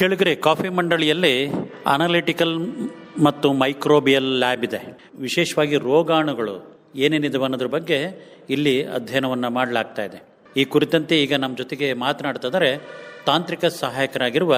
ಕೆಳಗರೆ ಕಾಫಿ ಮಂಡಳಿಯಲ್ಲಿ ಅನಾಲಿಟಿಕಲ್ ಮತ್ತು ಮೈಕ್ರೋಬಿಯಲ್ ಲ್ಯಾಬ್ ಇದೆ. ವಿಶೇಷವಾಗಿ ರೋಗಾಣುಗಳು ಏನೇನಿದೆ ಅನ್ನೋದ್ರ ಬಗ್ಗೆ ಇಲ್ಲಿ ಅಧ್ಯಯನವನ್ನು ಮಾಡಲಾಗ್ತಾ ಇದೆ. ಈ ಕುರಿತಂತೆ ಈಗ ನಮ್ಮ ಜೊತೆಗೆ ಮಾತನಾಡ್ತಿದ್ದಾರೆ ತಾಂತ್ರಿಕ ಸಹಾಯಕರಾಗಿರುವ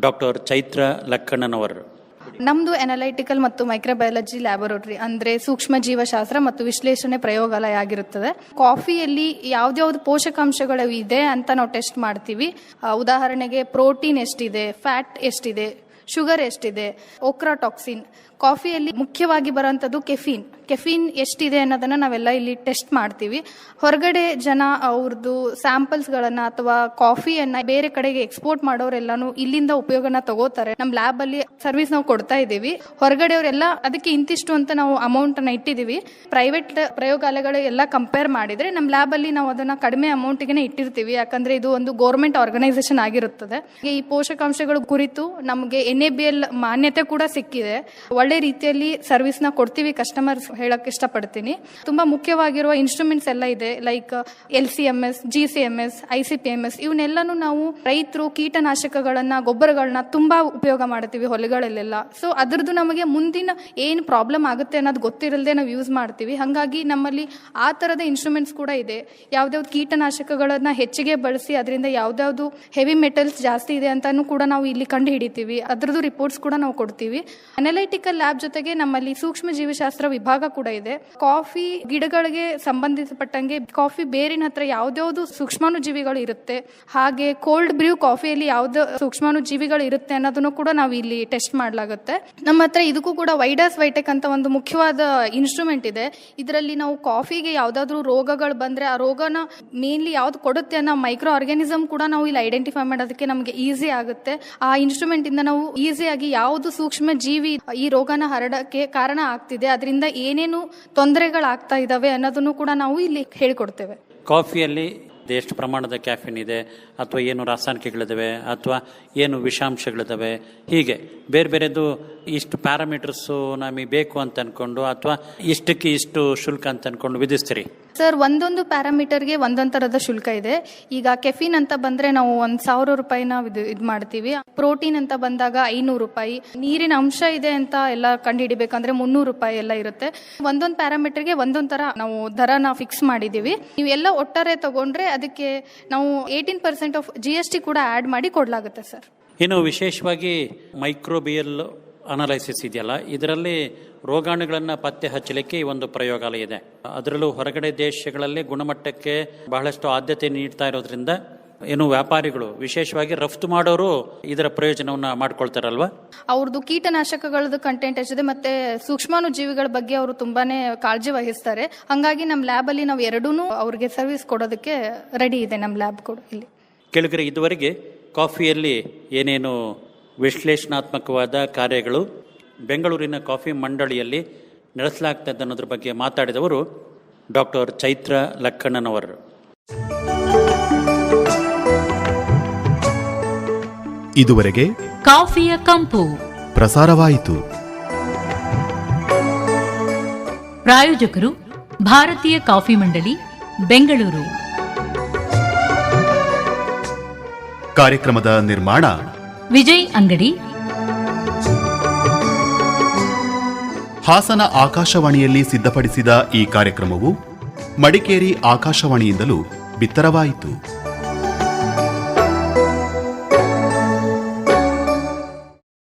ಡಾಕ್ಟರ್ ಚೈತ್ರ ಲಕ್ಕಣ್ಣನವರು. ನಮ್ದು ಅನಲೈಟಿಕಲ್ ಮತ್ತು ಮೈಕ್ರೋಬಯಾಲಜಿ ಲ್ಯಾಬೊರೇಟರಿ ಅಂದ್ರೆ ಸೂಕ್ಷ್ಮ ಜೀವಶಾಸ್ತ್ರ ಮತ್ತು ವಿಶ್ಲೇಷಣೆ ಪ್ರಯೋಗಾಲಯ ಆಗಿರುತ್ತದೆ. ಕಾಫಿಯಲ್ಲಿ ಯಾವ್ದ್ಯಾವ್ದು ಪೋಷಕಾಂಶಗಳು ಇದೆ ಅಂತ ನಾವು ಟೆಸ್ಟ್ ಮಾಡ್ತೀವಿ. ಉದಾಹರಣೆಗೆ ಪ್ರೋಟೀನ್ ಎಷ್ಟಿದೆ ಫ್ಯಾಟ್ ಎಷ್ಟಿದೆ ಶುಗರ್ ಎಷ್ಟಿದೆ ಓಕ್ರಾಟಾಕ್ಸಿನ್ ಕಾಫಿಯಲ್ಲಿ ಮುಖ್ಯವಾಗಿ ಬರುವಂಥದ್ದು ಕೆಫೀನ್ ಕೆಫೀನ್ ಎಷ್ಟಿದೆ ಅನ್ನೋದನ್ನ ನಾವೆಲ್ಲ ಇಲ್ಲಿ ಟೆಸ್ಟ್ ಮಾಡ್ತೀವಿ. ಹೊರಗಡೆ ಜನ ಅವ್ರದ್ದು ಸ್ಯಾಂಪಲ್ಸ್ಗಳನ್ನು ಅಥವಾ ಕಾಫಿಯನ್ನ ಬೇರೆ ಕಡೆಗೆ ಎಕ್ಸ್ಪೋರ್ಟ್ ಮಾಡೋರೆಲ್ಲಾನು ಇಲ್ಲಿಂದ ಉಪಯೋಗನ ತಗೋತಾರೆ. ನಮ್ಮ ಲ್ಯಾಬ್ ಅಲ್ಲಿ ಸರ್ವಿಸ್ ನಾವು ಕೊಡ್ತಾ ಇದ್ದೀವಿ. ಹೊರಗಡೆಯವರೆಲ್ಲ ಅದಕ್ಕೆ ಇಂತಿಷ್ಟು ಅಂತ ನಾವು ಅಮೌಂಟನ್ನು ಇಟ್ಟಿದ್ದೀವಿ. ಪ್ರೈವೇಟ್ ಪ್ರಯೋಗಾಲಯಗಳು ಎಲ್ಲ ಕಂಪೇರ್ ಮಾಡಿದ್ರೆ ನಮ್ಮ ಲ್ಯಾಬ್ ಅಲ್ಲಿ ನಾವು ಅದನ್ನ ಕಡಿಮೆ ಅಮೌಂಟಿಗೆ ಇಟ್ಟಿರ್ತೀವಿ. ಯಾಕಂದ್ರೆ ಇದು ಒಂದು ಗೋರ್ಮೆಂಟ್ ಆರ್ಗನೈಸೇಷನ್ ಆಗಿರುತ್ತದೆ. ಈ ಪೋಷಕಾಂಶಗಳ ಕುರಿತು ನಮಗೆ ಎನ್ ಎ ಬಿ ಎಲ್ ಮಾನ್ಯತೆ ಕೂಡ ಸಿಕ್ಕಿದೆ. ಒಳ್ಳೆ ರೀತಿಯಲ್ಲಿ ಸರ್ವಿಸ್ನ ಕೊಡ್ತೀವಿ ಕಸ್ಟಮರ್ಸ್ ಹೇಳಕ್ ಇಷ್ಟಪಡ್ತೀನಿ. ತುಂಬಾ ಮುಖ್ಯವಾಗಿರುವ ಇನ್ಸ್ಟ್ರೂಮೆಂಟ್ಸ್ ಎಲ್ಲ ಇದೆ like L C M S G C M S I C P M S ಇವನ್ನೆಲ್ಲಾನು ನಾವು ರೈತರು ಕೀಟನಾಶಕಗಳನ್ನ, ಗೊಬ್ಬರಗಳನ್ನ ತುಂಬಾ ಉಪಯೋಗ ಮಾಡ್ತೀವಿ ಹೊಲಗಳಲ್ಲೆಲ್ಲ. ಸೊ ಅದ್ರದ್ದು ನಮಗೆ ಮುಂದಿನ ಏನ್ ಪ್ರಾಬ್ಲಮ್ ಆಗುತ್ತೆ ಅನ್ನೋದು ಗೊತ್ತಿರಲ್ದೆ ನಾವು ಯೂಸ್ ಮಾಡ್ತೀವಿ. ಹಾಗಾಗಿ ನಮ್ಮಲ್ಲಿ ಆ ತರದ ಇನ್ಸ್ಟ್ರೂಮೆಂಟ್ಸ್ ಕೂಡ ಇದೆ. ಯಾವ್ದಾವ್ದು ಕೀಟನಾಶಕಗಳನ್ನ ಹೆಚ್ಚಿಗೆ ಬಳಸಿ ಅದರಿಂದ ಯಾವ್ದಾವ್ದು ಹೆವಿ ಮೆಟಲ್ಸ್ ಜಾಸ್ತಿ ಇದೆ ಅಂತಾನು ಕೂಡ ನಾವು ಇಲ್ಲಿ ಕಂಡು ಹಿಡಿತೀವಿ ಅದ್ರದ್ದು ರಿಪೋರ್ಟ್ಸ್ ಕೂಡ ನಾವು ಕೊಡ್ತೀವಿ. ಅನಲೈಟಿಕಲ್ ಲ್ಯಾಬ್ ಜೊತೆಗೆ ನಮ್ಮಲ್ಲಿ ಸೂಕ್ಷ್ಮ ಜೀವಶಾಸ್ತ್ರ ವಿಭಾಗ ಕೂಡ ಇದೆ. ಕಾಫಿ ಗಿಡಗಳಿಗೆ ಸಂಬಂಧಿಸಪಟ್ಟಂಗೆ ಕಾಫಿ ಬೇರಿನ ಹತ್ರ ಯಾವ್ದ್ಯಾವ್ದು ಸೂಕ್ಷ್ಮಾಣು ಜೀವಿಗಳು ಇರುತ್ತೆ, ಹಾಗೆ ಕೋಲ್ಡ್ ಬ್ರೂ ಕಾಫಿಯಲ್ಲಿ ಯಾವ್ದು ಸೂಕ್ಷ್ಮಾಣು ಜೀವಿಗಳು ಇರುತ್ತೆ ಅನ್ನೋದನ್ನು ಕೂಡ ನಾವು ಇಲ್ಲಿ ಟೆಸ್ಟ್ ಮಾಡಲಾಗುತ್ತೆ. ನಮ್ಮ ಹತ್ರ ಇದಕ್ಕೂ ಕೂಡ ವೈಡಸ್ ವೈಟೆಕ್ ಅಂತ ಒಂದು ಮುಖ್ಯವಾದ ಇನ್ಸ್ಟ್ರೂಮೆಂಟ್ ಇದೆ. ಇದರಲ್ಲಿ ನಾವು ಕಾಫಿಗೆ ಯಾವ್ದಾದ್ರು ರೋಗಗಳು ಬಂದ್ರೆ ಆ ರೋಗನ ಮೇನ್ಲಿ ಯಾವ್ದು ಕೊಡುತ್ತೆ ಅನ್ನೋ ಮೈಕ್ರೋ ಆರ್ಗ್ಯಾನಿಸಮ್ ಕೂಡ ನಾವು ಇಲ್ಲಿ ಐಡೆಂಟಿಫೈ ಮಾಡೋದಕ್ಕೆ ನಮಗೆ ಈಸಿ ಆಗುತ್ತೆ. ಆ ಇನ್ಸ್ಟ್ರೂಮೆಂಟ್ ಇಂದ ನಾವು ಈಸಿಯಾಗಿ ಯಾವುದು ಸೂಕ್ಷ್ಮ ಜೀವಿ ಈ ರೋಗನ ಹರಡಕ್ಕೆ ಕಾರಣ ಆಗ್ತಿದೆ. ಅದರಿಂದ ಏನೇನು ತೊಂದರೆಗಳಾಗ್ತಾ ಇದ್ದಾವೆ ಅನ್ನೋದನ್ನು ಕೂಡ ನಾವು ಇಲ್ಲಿ ಹೇಳಿಕೊಡ್ತೇವೆ. ಕಾಫಿಯಲ್ಲಿ ಎಷ್ಟು ಪ್ರಮಾಣದ ಕ್ಯಾಫಿನ್ ಇದೆ, ಅಥವಾ ಏನು ರಾಸಾಯನಿಕಗಳಿದ್ದಾವೆ ಅಥವಾ ಏನು ವಿಷಾಂಶಗಳಿದ್ದಾವೆ ಹೀಗೆ. ಬೇರೆ ಬೇರೆದು ಇಷ್ಟು ಪ್ಯಾರಾಮೀಟರ್ಸು ನಮಗೆ ಬೇಕು ಅಂತ ಅಂದ್ಕೊಂಡು ಅಥವಾ ಇಷ್ಟಕ್ಕೆ ಇಷ್ಟು ಶುಲ್ಕ ಅಂತ ಅಂದ್ಕೊಂಡು ವಿಧಿಸ್ತೀರಿ? ಸರ್, ಒಂದೊಂದು ಪ್ಯಾರಾಮೀಟರ್ಗೆ ಒಂದೊಂದು ಥರದ ಶುಲ್ಕ ಇದೆ. ಈಗ ಕೆಫಿನ್ ಅಂತ ಬಂದರೆ ನಾವು ಒಂದು ಸಾವಿರ ರೂಪಾಯಿನ ಇದು ಇದು ಮಾಡ್ತೀವಿ. ಪ್ರೋಟೀನ್ ಅಂತ ಬಂದಾಗ ಐನೂರು ರೂಪಾಯಿ. ನೀರಿನ ಅಂಶ ಇದೆ ಅಂತ ಎಲ್ಲ ಕಂಡುಹಿಡಿಬೇಕಂದ್ರೆ ಮುನ್ನೂರು ರೂಪಾಯಿ ಎಲ್ಲ ಇರುತ್ತೆ. ಒಂದೊಂದು ಪ್ಯಾರಾಮೀಟರ್ಗೆ ಒಂದೊಂದು ಥರ ನಾವು ದರನ ಫಿಕ್ಸ್ ಮಾಡಿದ್ದೀವಿ ನೀವು ಎಲ್ಲ ಒಟ್ಟಾರೆ ತಗೊಂಡ್ರೆ ಅದಕ್ಕೆ ನಾವು eighteen percent of G S T ಕೂಡ ಆಡ್ ಮಾಡಿ ಕೊಡಲಾಗುತ್ತೆ ಸರ್ ಏನು ವಿಶೇಷವಾಗಿ ಮೈಕ್ರೋಬಿಯಲ್ ಅನಾಲೈಸಿಸ್ ಇದೆಯಲ್ಲ, ಇದರಲ್ಲಿ ರೋಗಾಣುಗಳನ್ನು ಪತ್ತೆ ಹಚ್ಚಲಿಕ್ಕೆ ಈ ಒಂದು ಪ್ರಯೋಗಾಲಯ ಇದೆ. ಅದರಲ್ಲೂ ಹೊರಗಡೆ ದೇಶಗಳಲ್ಲಿ ಗುಣಮಟ್ಟಕ್ಕೆ ಬಹಳಷ್ಟು ಆದ್ಯತೆ ನೀಡ್ತಾ ಇರೋದ್ರಿಂದ ಏನು ವ್ಯಾಪಾರಿಗಳು ವಿಶೇಷವಾಗಿ ರಫ್ತು ಮಾಡೋರು ಇದರ ಪ್ರಯೋಜನವನ್ನ ಮಾಡ್ಕೊಳ್ತಾರಲ್ವಾ? ಅವ್ರದ್ದು ಕೀಟನಾಶಕಗಳದ್ದು ಕಂಟೆಂಟ್ ಎಷ್ಟಿದೆ ಮತ್ತೆ ಸೂಕ್ಷ್ಮಾಣು ಜೀವಿಗಳ ಬಗ್ಗೆ ಅವರು ತುಂಬಾನೇ ಕಾಳಜಿ ವಹಿಸ್ತಾರೆ. ಹಂಗಾಗಿ ನಮ್ಮ ಲ್ಯಾಬ್ ಅಲ್ಲಿ ನಾವು ಎರಡೂ ಅವ್ರಿಗೆ ಸರ್ವಿಸ್ ಕೊಡೋದಕ್ಕೆ ರೆಡಿ ಇದೆ ನಮ್ಮ ಲ್ಯಾಬ್ ಕೂಡ ಇಲ್ಲಿ. ಕೆಳಗರೆ ಇದುವರೆಗೆ ಕಾಫಿಯಲ್ಲಿ ಏನೇನು ವಿಶ್ಲೇಷಣಾತ್ಮಕವಾದ ಕಾರ್ಯಗಳು ಬೆಂಗಳೂರಿನ ಕಾಫಿ ಮಂಡಳಿಯಲ್ಲಿ ನಡೆಸಲಾಗ್ತದೆ ಅನ್ನೋದ್ರ ಬಗ್ಗೆ ಮಾತಾಡಿದವರು ಡಾಕ್ಟರ್ ಚೈತ್ರ ಲಕ್ಕಣ್ಣನವರು. ಇದುವರೆಗೆ ಕಾಫಿಯ ಕಂಪು. ಪ್ರಸಾರವಾಯಿತು. ಪ್ರಾಯೋಜಕರು ಭಾರತೀಯ ಕಾಫಿ ಮಂಡಳಿ ಬೆಂಗಳೂರು. ಕಾರ್ಯಕ್ರಮದ ನಿರ್ಮಾಣ ವಿಜಯ್ ಅಂಗಡಿ. ಹಾಸನ ಆಕಾಶವಾಣಿಯಲ್ಲಿ ಸಿದ್ಧಪಡಿಸಿದ ಈ ಕಾರ್ಯಕ್ರಮವು ಮಡಿಕೇರಿ ಆಕಾಶವಾಣಿಯಿಂದಲೂ ಬಿತ್ತರವಾಯಿತು.